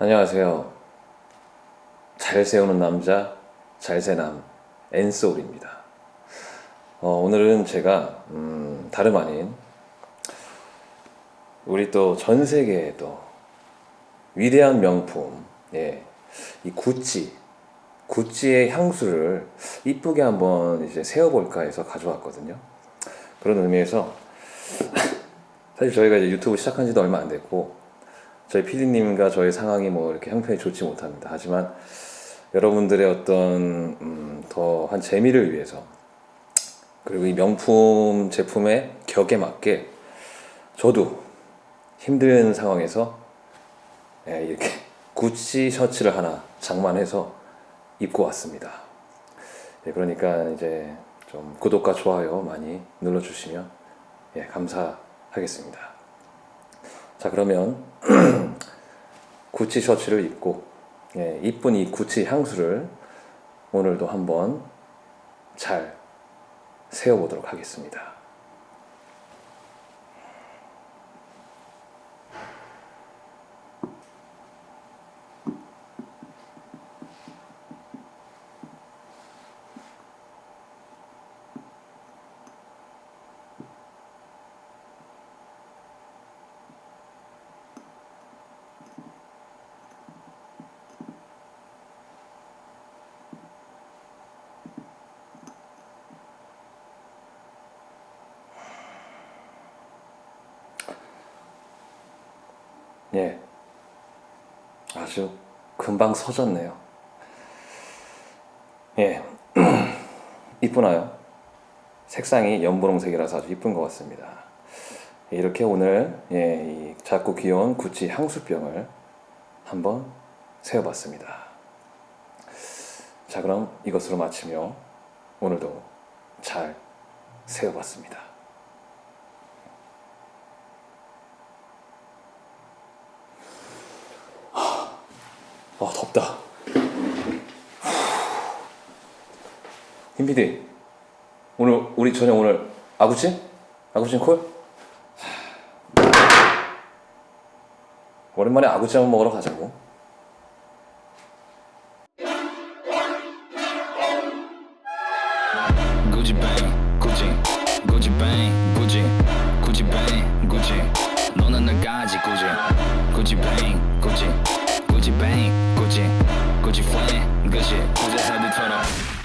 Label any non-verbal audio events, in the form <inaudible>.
안녕하세요. 잘 세우는 남자, 잘세남, 엔소울입니다. 어, 오늘은 제가, 음, 다름 아닌, 우리 또 전 세계의 또 위대한 명품, 예, 이 구찌, 구찌의 향수를 이쁘게 한번 이제 세워볼까 해서 가져왔거든요. 그런 의미에서, <laughs> 사실 저희가 이제 유튜브 시작한 지도 얼마 안 됐고, 저희 PD님과 저희 상황이 뭐 이렇게 형편이 좋지 못합니다. 하지만 여러분들의 어떤 음, 더한 재미를 위해서 그리고 이 명품 제품의 격에 맞게 저도 힘든 상황에서 예, 이렇게 구찌 셔츠를 하나 장만해서 입고 왔습니다. 예, 그러니까 이제 좀 구독과 좋아요 많이 눌러주시면 예, 감사하겠습니다. 자 그러면 <clears throat> 구찌 셔츠를 입고 예, 이쁜 이 구찌 향수를 오늘도 한번 잘 세워보도록 하겠습니다. 예, 아주 금방 서졌네요. 예, <clears throat> 이쁘나요? 색상이 연분홍색이라서 아주 이쁜 것 같습니다. 이렇게 오늘 예, 이 작고 귀여운 구찌 향수병을 한번 세워봤습니다. 자, 그럼 이것으로 마치며 오늘도 잘 세워봤습니다. 아 덥다. 김PD 오늘 우리 저녁 오늘 아구찜? 아구찜 콜? 오랜만에 아구찜 한번 먹으러 가자고. Gucci bang, Gucci, Gucci bang, Gucci, Gucci bang, Gucci. 너는 나 구제 사비처럼